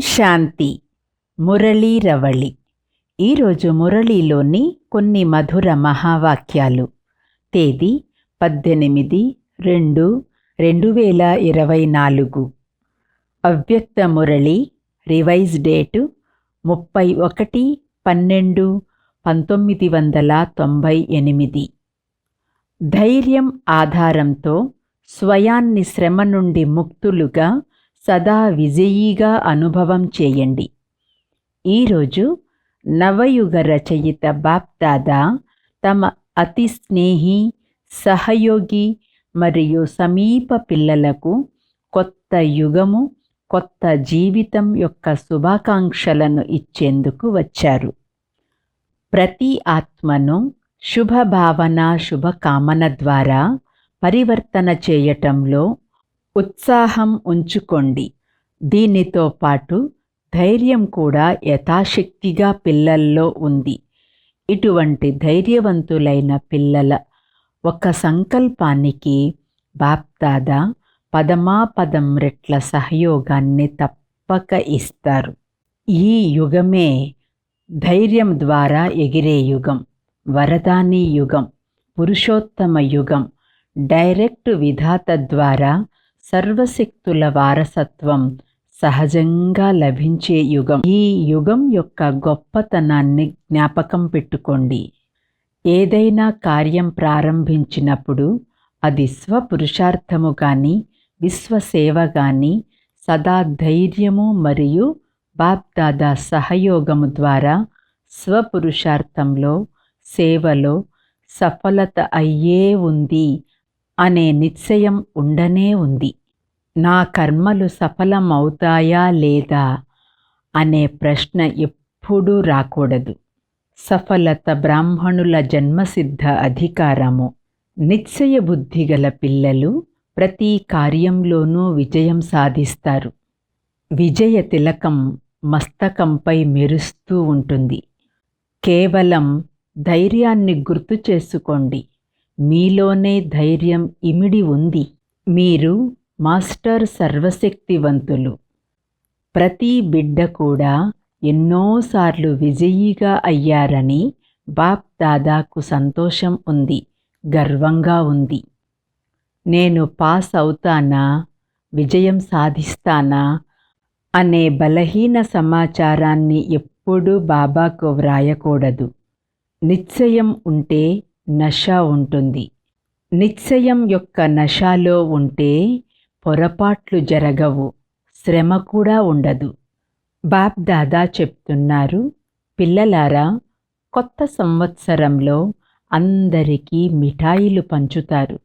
శాంతి మురళీ రవళి. ఈరోజు మురళీలోని కొన్ని మధుర మహావాక్యాలు. తేదీ పద్దెనిమిది రెండు రెండు వేల ఇరవై నాలుగు. అవ్యక్త మురళి రివైజ్ డేటు ముప్పై ఒకటి పన్నెండు పంతొమ్మిది వందల తొంభై ఎనిమిది. ధైర్యం ఆధారంతో స్వయాన్ని శ్రమ నుండి ముక్తులుగా సదా విజయీగా అనుభవం చేయండి. ఈరోజు నవయుగ రచయిత బాప్దాదా తమ అతి స్నేహి సహయోగి మరియు సమీప పిల్లలకు కొత్త యుగము కొత్త జీవితం యొక్క శుభాకాంక్షలను ఇచ్చేందుకు వచ్చారు. ప్రతి ఆత్మను శుభభావన శుభకామన ద్వారా పరివర్తన చేయటంలో ఉత్సాహం ఉంచుకోండి. దీనితో పాటు ధైర్యం కూడా యథాశక్తిగా పిల్లల్లో ఉంది. ఇటువంటి ధైర్యవంతులైన పిల్లల ఒక సంకల్పానికి బాప్దాదా పదమాపదం రెట్ల సహయోగాన్ని తప్పక ఇస్తారు. ఈ యుగమే ధైర్యం ద్వారా ఎగిరే యుగం వరదాని యుగం పురుషోత్తమ యుగం డైరెక్ట్ విధాత ద్వారా సర్వశక్తుల వారసత్వం సహజంగా లభించే యుగం. ఈ యుగం యొక్క గొప్పతనాన్ని జ్ఞాపకం పెట్టుకోండి. ఏదైనా కార్యం ప్రారంభించినప్పుడు అది స్వపురుషార్థము కానీ విశ్వసేవ కానీ సదా ధైర్యము మరియు బాప్దాదా సహయోగము ద్వారా స్వపురుషార్థంలో సేవలో సఫలత అయ్యే ఉంది. అనే నిశ్చయం ఉండనే ఉంది. నా కర్మలు సఫలమవుతాయా లేదా అనే ప్రశ్న ఎప్పుడూ రాకూడదు. సఫలత బ్రాహ్మణుల జన్మసిద్ధ అధికారము. నిశ్చయ బుద్ధి గల పిల్లలు ప్రతి కార్యంలోనూ విజయం సాధిస్తారు. విజయ తిలకం మస్తకంపై మెరుస్తూ ఉంటుంది. కేవలం ధైర్యాన్ని గుర్తు చేసుకోండి. మీలోనే ధైర్యం ఇమిడి ఉంది. మీరు మాస్టర్ సర్వశక్తివంతులు. ప్రతి బిడ్డ కూడా ఎన్నోసార్లు విజయీగా అయ్యారని బాప్ దాదాకు సంతోషం ఉంది గర్వంగా ఉంది. నేను పాస్ అవుతానా విజయం సాధిస్తానా అనే బలహీన సమాచారాన్ని ఎప్పుడూ బాబాకు వ్రాయకూడదు. నిశ్చయం ఉంటే నష ఉంటుంది. నిశ్చయం యొక్క నషాలో ఉంటే పొరపాట్లు జరగవు శ్రమ కూడా ఉండదు. బాప్ దాదా చెప్తున్నారు పిల్లలారా కొత్త సంవత్సరంలో అందరికీ మిఠాయిలు పంచుతారు.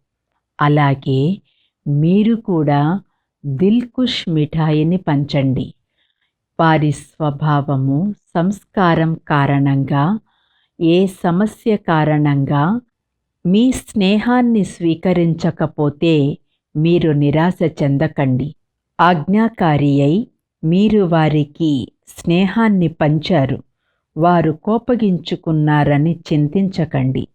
అలాగే మీరు కూడా దిల్కుష్ మిఠాయిని పంచండి. వారి స్వభావము సంస్కారం కారణంగా ఏ సమస్య కారణంగా మీ స్నేహాన్ని స్వీకరించకపోతే మీరు నిరాశ చెందకండి. ఆజ్ఞాకారి అయి మీరు వారికి స్నేహాన్ని పంచారు. వారు కోపగించుకున్నారని చింతించకండి.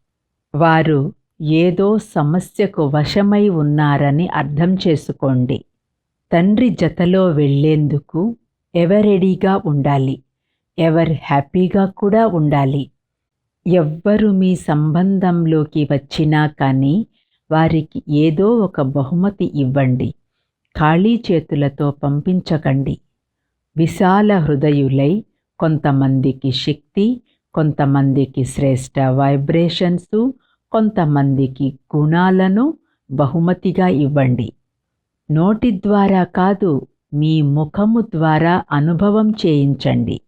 వారు ఏదో సమస్యకు వశమై ఉన్నారని అర్థం చేసుకోండి. తండ్రి జతలో వెళ్ళేందుకు ఎవరెడీగా ఉండాలి? ఎవరు హ్యాపీగా కూడా ఉండాలి? ఎవ్వరు మీ సంబంధంలోకి వచ్చినా కానీ వారికి ఏదో ఒక బహుమతి ఇవ్వండి. ఖాళీ చేతులతో పంపించకండి. విశాల హృదయులై కొంతమందికి శక్తి కొంతమందికి శ్రేష్ట వైబ్రేషన్స్ కొంతమందికి గుణాలను బహుమతిగా ఇవ్వండి. నోటి ద్వారా కాదు మీ ముఖము ద్వారా అనుభవం చేయించండి.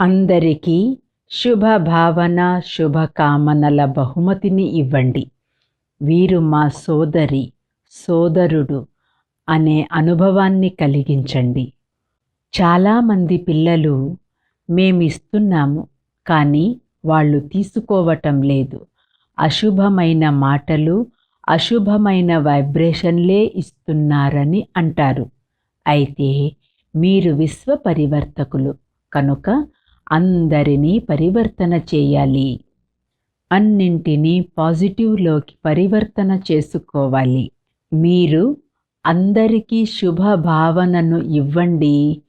అందరికీ శుభ భావన శుభకామనల బహుమతిని ఇవ్వండి. వీరు మా సోదరి సోదరుడు అనే అనుభవాన్ని కలిగించండి. చాలామంది పిల్లలు మేమిస్తున్నాము కానీ వాళ్ళు తీసుకోవటం లేదు. అశుభమైన మాటలు అశుభమైన వైబ్రేషన్లే ఇస్తున్నారని అంటారు. అయితే మీరు విశ్వ పరివర్తకులు కనుక అందరినీ పరివర్తన చేయాలి. అన్నింటినీ పాజిటివ్లోకి పరివర్తన చేసుకోవాలి. మీరు అందరికీ శుభ భావనను ఇవ్వండి.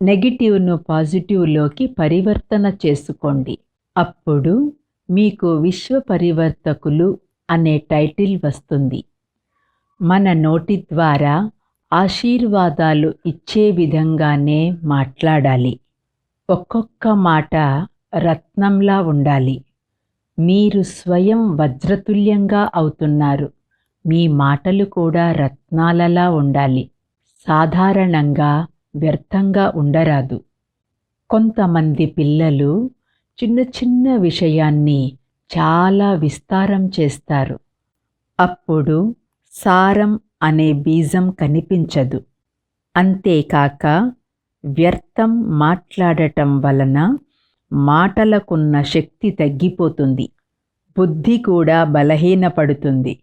నెగిటివ్ను పాజిటివ్లోకి పరివర్తన చేసుకోండి. అప్పుడు మీకు విశ్వ పరివర్తకులు అనే టైటిల్ వస్తుంది. మన నోటి ద్వారా ఆశీర్వాదాలు ఇచ్చే విధంగానే మాట్లాడాలి. ఒక్కొక్క మాట రత్నంలా ఉండాలి. మీరు స్వయం వజ్రతుల్యంగా అవుతున్నారు. మీ మాటలు కూడా రత్నాలలా ఉండాలి. సాధారణంగా వ్యర్థంగా ఉండరాదు. కొంతమంది పిల్లలు చిన్న చిన్న విషయాన్ని చాలా విస్తారం చేస్తారు. అప్పుడు సారం అనే బీజం కనిపించదు. అంతేకాక వ్యర్థం మాట్లాడటం వలన మాటలకున్న శక్తి తగ్గిపోతుంది. బుద్ధి కూడా బలహీనపడుతుంది.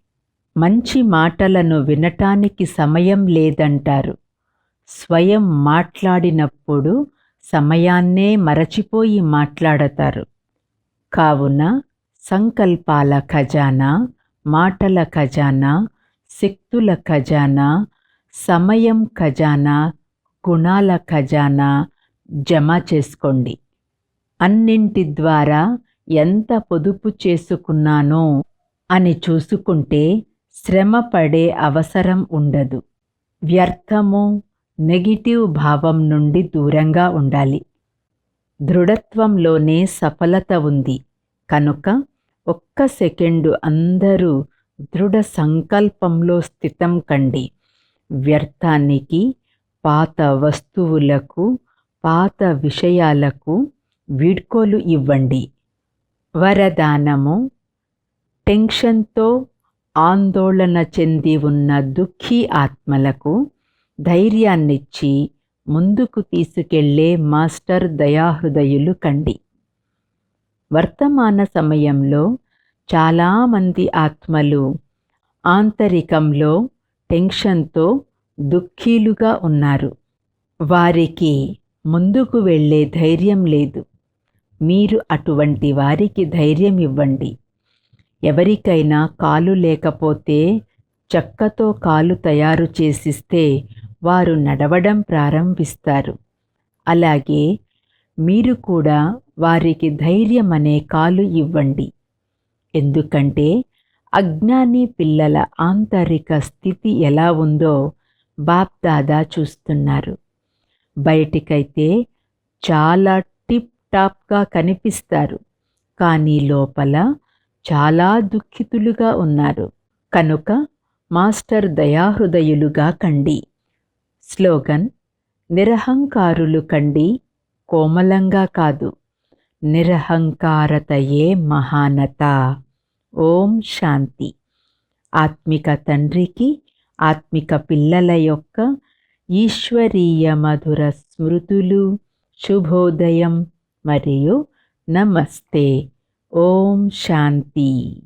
మంచి మాటలను వినటానికి సమయం లేదంటారు. స్వయం మాట్లాడినప్పుడు సమయాన్నే మరచిపోయి మాట్లాడతారు. కావున సంకల్పాల ఖజానా మాటల ఖజానా శక్తుల ఖజానా సమయం ఖజానా గుణాల ఖజానా జమ చేసుకోండి. అన్నింటి ద్వారా ఎంత పొదుపు చేసుకున్నానో అని చూసుకుంటే శ్రమ పడే అవసరం ఉండదు. వ్యర్థము నెగిటివ్ భావం నుండి దూరంగా ఉండాలి. దృఢత్వంలోనే సఫలత ఉంది. కనుక ఒక్క సెకండు అందరూ దృఢ సంకల్పంలో స్థితం కండి. వ్యర్థానికి పాత వస్తువులకు పాత విషయాలకు వీడ్కోలు ఇవ్వండి. వరదానము టెన్షన్తో ఆందోళన చెంది ఉన్న దుఃఖీ ఆత్మలకు ధైర్యాన్నిచ్చి ముందుకు తీసుకెళ్ళే మాస్టర్ దయాహృదయులు కండి. వర్తమాన సమయంలో చాలామంది ఆత్మలు ఆంతరికంలో టెన్షన్తో దుఃఖీలుగా ఉన్నారు. వారికి ముందుకు వెళ్ళే ధైర్యం లేదు. మీరు అటువంటి వారికి ధైర్యం ఇవ్వండి. ఎవరికైనా కాలు లేకపోతే చెక్కతో కాలు తయారు చేసిస్తే వారు నడవడం ప్రారంభిస్తారు. అలాగే మీరు కూడా వారికి ధైర్యం అనే కాలు ఇవ్వండి. ఎందుకంటే అజ్ఞాని పిల్లల ఆంతరిక స్థితి ఎలా ఉందో బాప్ దాదా చూస్తున్నారు. బయటికైతే చాలా టిప్ టాప్గా కనిపిస్తారు. కానీ లోపల చాలా దుఃఖితులుగా ఉన్నారు. కనుక మాస్టర్ దయాహృదయులుగా కండి. స్లోగన్ నిరహంకారులు కండి కోమలంగా కాదు. నిరహంకారతయే మహానత. ఓం శాంతి. ఆత్మిక తండ్రికి ఆత్మిక పిల్లల యొక్క ఈశ్వరీయ మధుర స్మృతులు శుభోదయం మరియు నమస్తే. ఓం శాంతి.